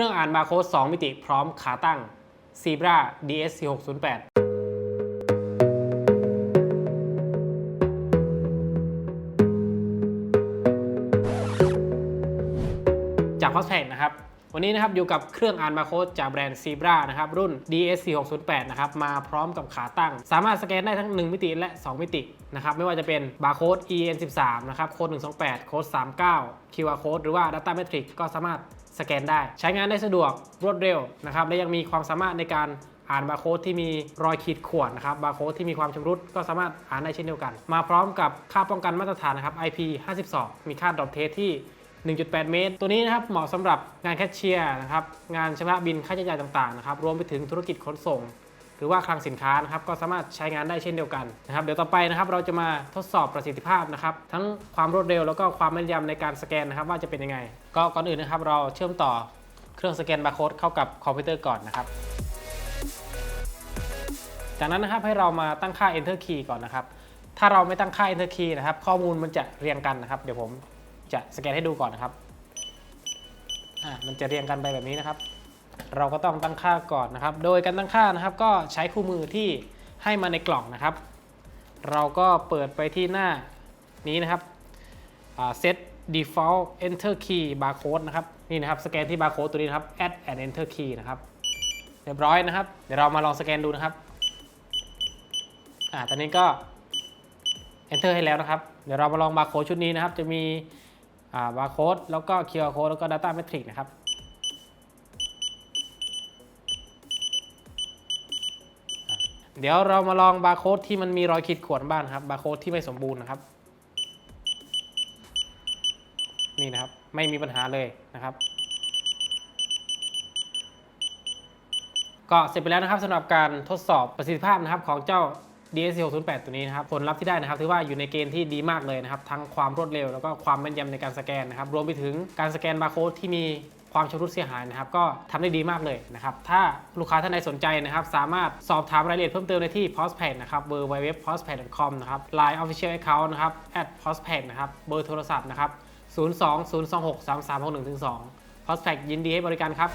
ครื่องอ่านบาร์โค้ด 2 มิติพร้อมขาตั้ง Zebra DS 4608 จาก p o s t p a นะครับ วันนี้นะครับอยู่กับเครื่องอ่านบาร์โค้ดจากแบรนด์ Zebra นะครับรุ่น DS 4608 นะครับมาพร้อมกับขาตั้ง สามารถสแกนได้ทั้ง 1 มิติและ 2 มิตินะครับไม่ว่าจะเป็นบาร์โค้ด EN13 นะครับโค้ด128 โค้ด39 QR code หรือว่า Data Metric ก็สามารถสแกนได้ ใช้งานได้สะดวกรวดเร็วนะครับและยังมีความสามารถในการอ่านบาร์โค้ดที่มีรอยขีดข่วนนะครับบาร์โค้ดที่มีความชำรุดก็สามารถอ่านได้เช่นเดียวกัน มาพร้อมกับค่าป้องกันมาตรฐานนะครับ IP52 มีค่าดรอปเทสที่ 1.8 เมตร ตัวนี้นะครับเหมาะสำหรับงานแคชเชียร์นะครับงานชำระบินค่าใช้จ่ายต่างๆนะครับรวมไปถึงธุรกิจขนส่ง หรือว่าคลังสินค้านะครับก็สามารถใช้งานได้เช่นเดียวกันนะครับเดี๋ยวต่อไปนะครับเราจะมาทดสอบประสิทธิภาพนะครับทั้งความรวดเร็วแล้วก็ความแม่นยำในการสแกนนะครับว่าจะเป็นยังไง ก็ก่อนอื่นนะครับเราเชื่อมต่อเครื่องสแกนบาร์โค้ดเข้ากับคอมพิวเตอร์ก่อนนะครับจากนั้นนะครับให้เรามาตั้งค่า enter key ก่อนนะครับถ้าเราไม่ตั้งค่า enter key นะครับข้อมูลมันจะเรียงกันนะครับเดี๋ยวผม จะสแกนให้ดูก่อนนะครับอ่ามันจะเรียงกันไปแบบนี้นะครับ เราก็ต้องตั้งค่าก่อนนะครับ โดยการตั้งค่านะครับ ก็ใช้คู่มือที่ให้มาในกล่องนะครับ เราก็เปิดไปที่หน้านี้นะครับอ่า set default enter key barcode นะครับ นี่นะครับ สแกนที่ barcode ตัวนี้นะครับ add and enter key นะครับ เรียบร้อยนะครับ เดี๋ยวเรามาลองสแกนดูนะครับ อ่า ตอนนี้ก็ enter ให้แล้วนะครับ เดี๋ยวเรามาลองบาร์โค้ดชุดนี้นะครับ จะมี บาร์โค้ดแล้วก็ QR code แล้วก็ data metric นะครับเดี๋ยวเรามาลองบาร์โค้ดที่มันมีรอยขีดข่วนบ้างครับบาร์โค้ดที่ไม่สมบูรณ์นะครับ นี่นะครับไม่มีปัญหาเลยนะครับ ก็เสร็จไปแล้วนะครับสำหรับการทดสอบประสิทธิภาพนะครับของเจ้า DSC608 ตัวนี้นะครับ ผลลัพธ์ที่ได้นะครับ ถือว่าอยู่ในเกณฑ์ที่ดีมากเลยนะครับ ทั้งความรวดเร็วแล้วก็ความแม่นยำในการสแกนนะครับ รวมไปถึงการสแกนบาร์โค้ดที่มีความชำรุดเสียหายนะครับก็ทำได้ดีมากเลยนะครับ ถ้าลูกค้าท่านใดสนใจนะครับ สามารถสอบถามรายละเอียดเพิ่มเติมได้ที่ p o s t p a d นะครับเบอร์ www.postpaid.com นะครับ line official account นะครับ p o s t p a d นะครับเบอร์โทรศัพท์นะครับ 020263361-2 p o s t p a d ยินดีให้บริการครับ